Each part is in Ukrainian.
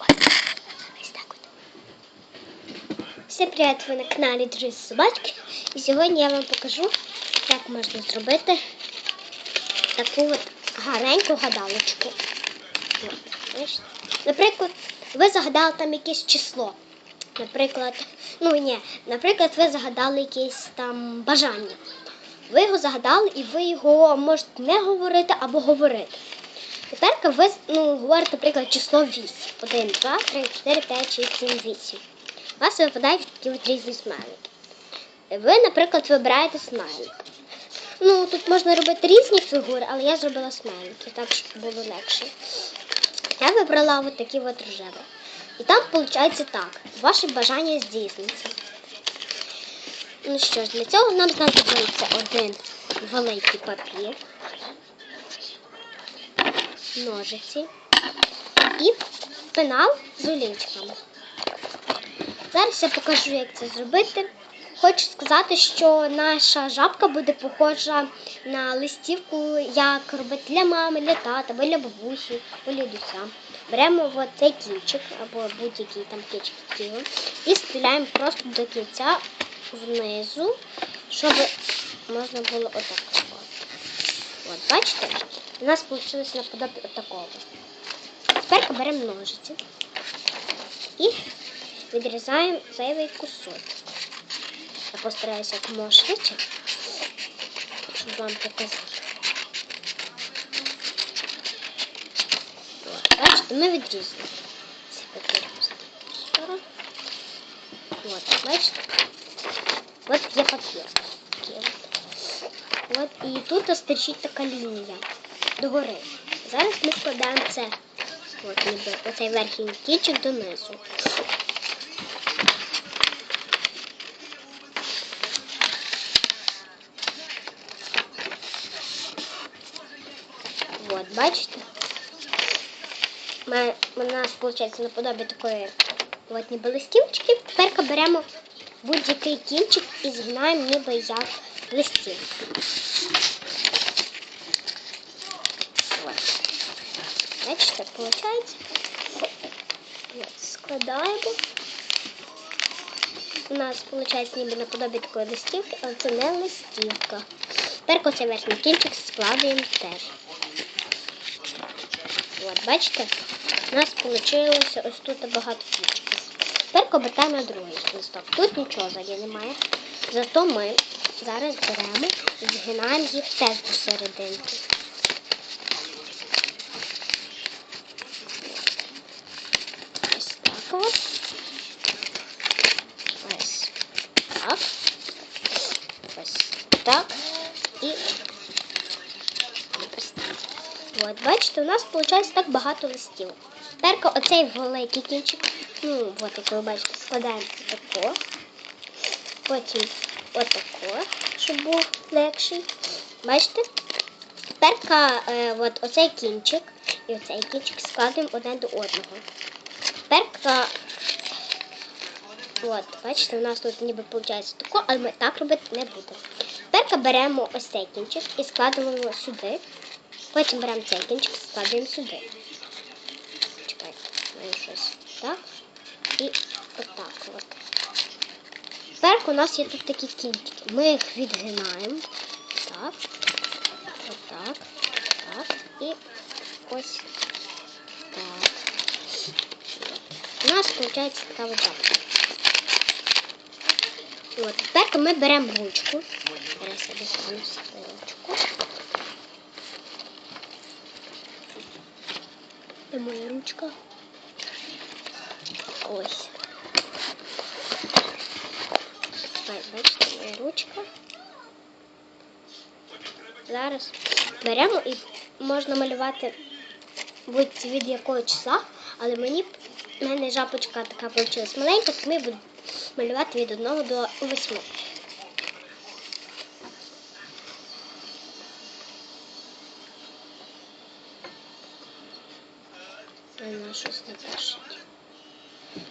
Ось так. Всім привіт! Ви на каналі Друзі Собачки. І сьогодні я вам покажу, як можна зробити таку от гарненьку гадалочку. Наприклад, ви загадали там якесь число. Наприклад, ну ні, наприклад, ви загадали якесь там бажання. Ви його загадали і ви його можете не говорити або говорити. Тепер ви ну, говорите, наприклад, число 8. 1, 2, 3, 4, 5, 6, 7, 8. У вас випадають такі от різні смайлики. Ви, наприклад, вибираєте смайлик. Ну, тут можна робити різні фігури, але я зробила смайлики, так щоб було легше. Я вибрала от такі от рожеві. І там виходить так, ваше бажання здійсниться. Ну що ж, для цього нам знадобиться один великий папір, ножиці і пенал з олівчиками. Зараз я покажу, як це зробити. Хочу сказати, що наша жабка буде похожа на листівку, як робити для мами, для тата, або для бабусі, або для дідуся. Беремо от цей кінчик, або будь-який там кінчик тіла, і стріляємо просто до кінця внизу, щоб можна було отак. От, от бачите? У нас вийшло наподобі отакого. Тепер беремо ножиці і відрізаємо зайвий кусок. Я постараюся як можна швидше, щоб вам показати. От, бачите, ми відрізали. Цей папір поставимо в сторону. От, бачите? От є папір. Такий от. От, і тут стирчить така лінія Догори. Зараз ми складаємо це. От, ніби оцей верхній кінчик донизу. От, бачите? У нас виходить наподобі такої от ніби листівочки. Тепер беремо будь-який кінчик і згинаємо ніби як листівку. От. Бачите, виходить. Складаємо. У нас виходить ніби наподобі такої листівки, але це не листівка. Тепер оцей верхній кінчик складаємо теж. От, бачите? У нас вийшло ось тут багато кінчиків. Тепер обертаємо на другий листок. Тут нічого ззаді немає. Зато ми зараз беремо і згинаємо їх теж до серединки. Ось так от. Ось так. Ось так. І. От, бачите, у нас виходить так багато листів. Тепер оцей великий кінчик, ну, от як ви бачите, складаємо отако. Потім отако, щоб був легший. Бачите? Тепер е, от оцей кінчик і оцей кінчик складаємо один до одного. Тепер, от, бачите, у нас тут ніби виходить тако, але ми так робити не будемо. Тепер беремо ось цей кінчик і складемо сюди. Потім беремо цей кінчик і складаємо сюди. Чекайте, маю щось так. І отак от. Тепер у нас є тут такі кінчики. Ми їх відгинаємо. Так. Отак. Так. І ось так. У нас виходить така вот так. От, тепер ми беремо ручку. Зараз я достану свою ручку. Де моя ручка? Ось. Ой, бачите, моя ручка. Зараз беремо і можна малювати будь від якого числа, але мені в мене жапочка така вийшла маленька, то ми будемо малювати від 1 до 8. Вона щось не пише.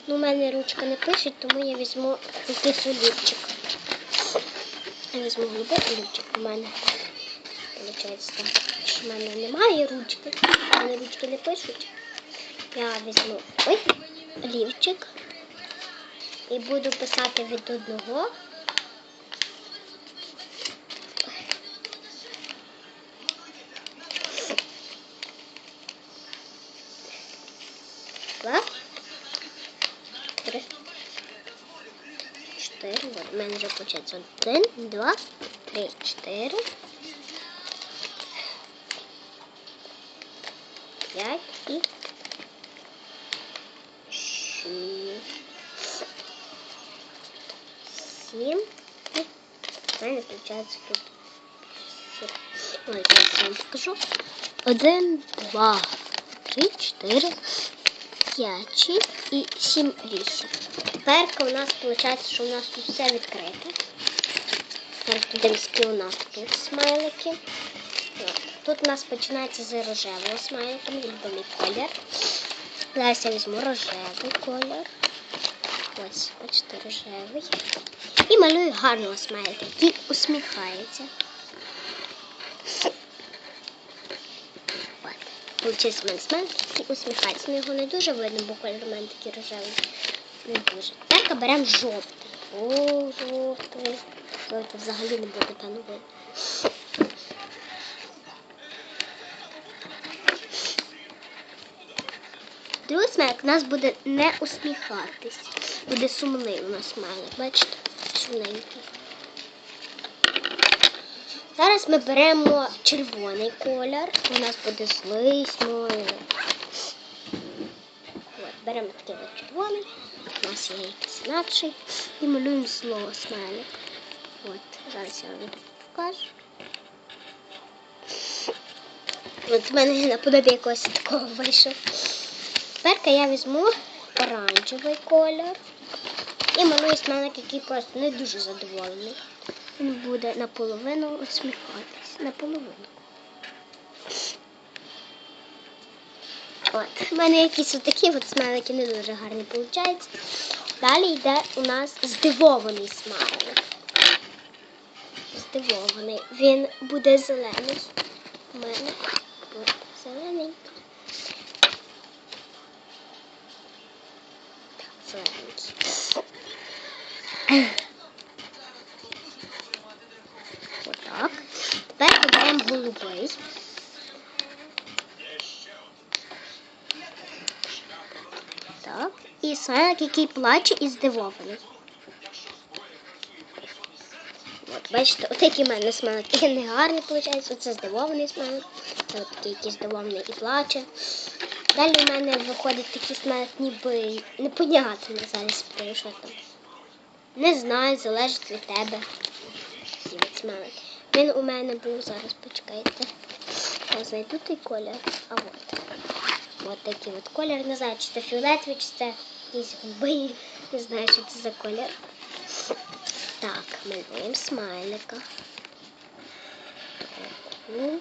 Ну, у мене ручка не пише, тому я візьму якийсь олівчик. Я візьму голубий олівчик у мене. Так, що в мене немає ручки. У мене ручки не пишуть. я візьму ой, олівчик і буду писати від одного. Два. Три. Чотири. У мене вже виходить один, два, три, чотири. П'ять і шість. Сім. І в мене виходить тут. Ой, я вам покажу. Один, два, три, чотири, п'ять, шість і сім, вісім. Тепер у нас виходить, що у нас тут все відкрите. Зараз подивимось, у нас тут смайлики. Тут у нас починається з рожевого смайлика, мій любимий колір. Зараз я візьму рожевий колір. Ось, бачите, рожевий. І малюю гарного смайлика, який усміхається. От. Получився в мене смайлик, який усміхається. Ну його не дуже видно, бо колір у мене такий рожевий. Не дуже. Так, беремо жовтий. О, жовтий. Жовтий взагалі не буде певно видно. Другий смайлик у нас буде не усміхатись. Буде сумний у нас смайлик. Бачите? Сумненький. Зараз ми беремо червоний колір. У нас буде смайлик. От, беремо такий червоний. У нас є якийсь інакший. І малюємо злого смайлик. От, зараз я вам покажу. От в мене наподобі якогось такого вийшов. Тепер я візьму оранжевий колір і малюю смайлик, який просто не дуже задоволений. Він буде наполовину усміхатись. Наполовину. От, в мене якісь отакі от смайлики не дуже гарні виходять. Далі йде у нас здивований смайлик. Здивований. Він буде зелений. У мене от, зелений. Зелененький. Отак. Тепер оберемо голубий. Так. І смайлик, який плаче і здивований. От, бачите, отакий в мене смайлик. Такий негарний виходить. Оце здивований смайлик. От такий, який здивований і плаче. Далі в мене виходить такий смайлик, ніби непонятно зараз що там. Не знаю, залежить від тебе. Він у мене був зараз, почекайте. Я знайду той колір. А от. От такий от колір. Не знаю, чи це фіолетовий, чи це якийсь голубий. Не знаю, що це за колір. Так, малюємо смайлика. Таку.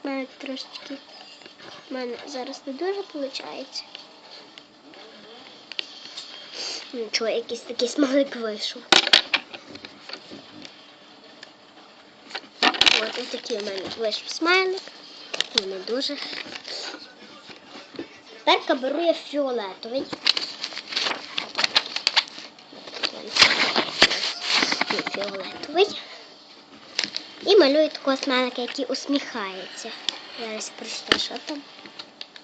Смайлик трошечки в мене зараз не дуже виходить. Нічого, якийсь такий смайлик вийшов. От ось такий у мене вийшов смайлик. Ну, не дуже. Тепер беру я фіолетовий. Фіолетовий. І малюю такого смайлика, який усміхається. Зараз прочитаю, що там.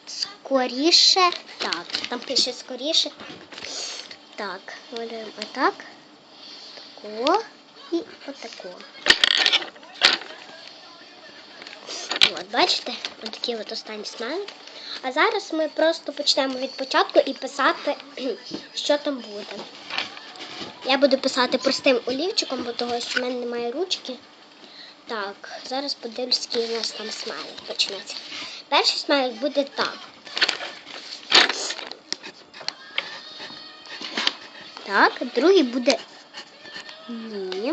Скоріше. Так, там пише скоріше. Так, малюємо отак. Тако і отако. От, бачите, ось от останній смайлик. А зараз ми просто почнемо від початку і писати, що там буде. Я буду писати простим олівчиком, бо того, що в мене немає ручки. Так, зараз подивлюсь, який у нас там смайлик почнеться. Перший смайлик буде так. Так, другий буде ні.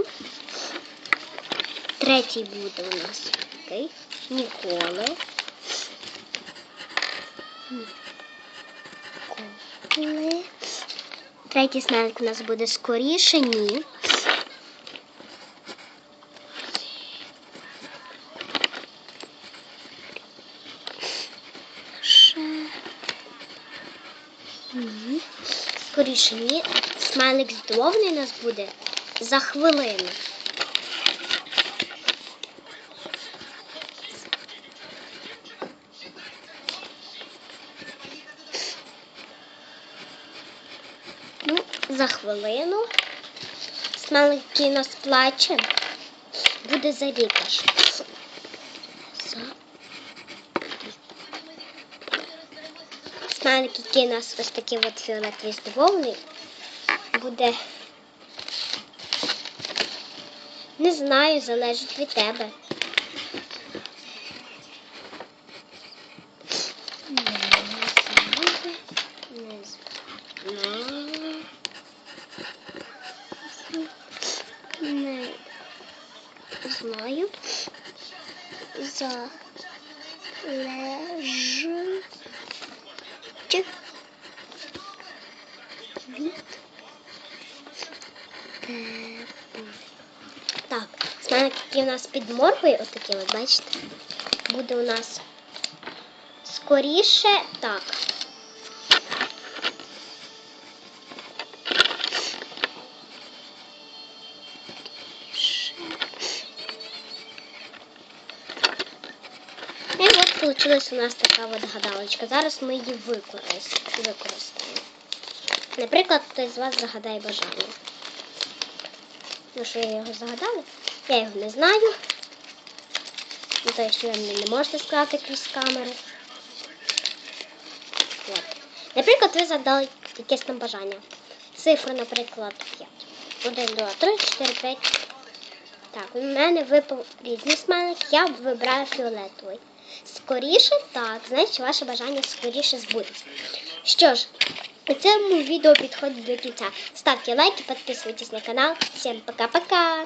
Третій буде у нас окей. Ніколи. Ніколи. Третій смайлик у нас буде скоріше, ні. Скоріше ні смайлик здивований нас буде за хвилину. Ну, за хвилину. Смайлик, який нас плаче, буде за рік аж. Смайлик, який нас ось такий от фіолетовий здивований, буде. Не знаю, залежить від тебе. Не знаю. Не знаю. Не знаю. Залежить від тебе. Так, смайлик, який у нас під моркою, отакий, от бачите, буде у нас скоріше так. І от вийшла у нас така от гадалочка. Зараз ми її використ- використаємо. Наприклад, хтось з вас загадає бажання. Ну, що я його загадала? Я його не знаю. Ну, то, що ви мені не можете сказати крізь камеру. От. Наприклад, ви задали якесь там бажання. Цифру, наприклад, 5. 1, 2, 3, 4, 5. Так, у мене випав різний смайлик, я вибираю фіолетовий. Скоріше так, значить ваше бажання скоріше збудеться. Що ж, у цьому відео підходить до кінця. Ставте лайки, підписуйтесь на канал. Всім пока-пока!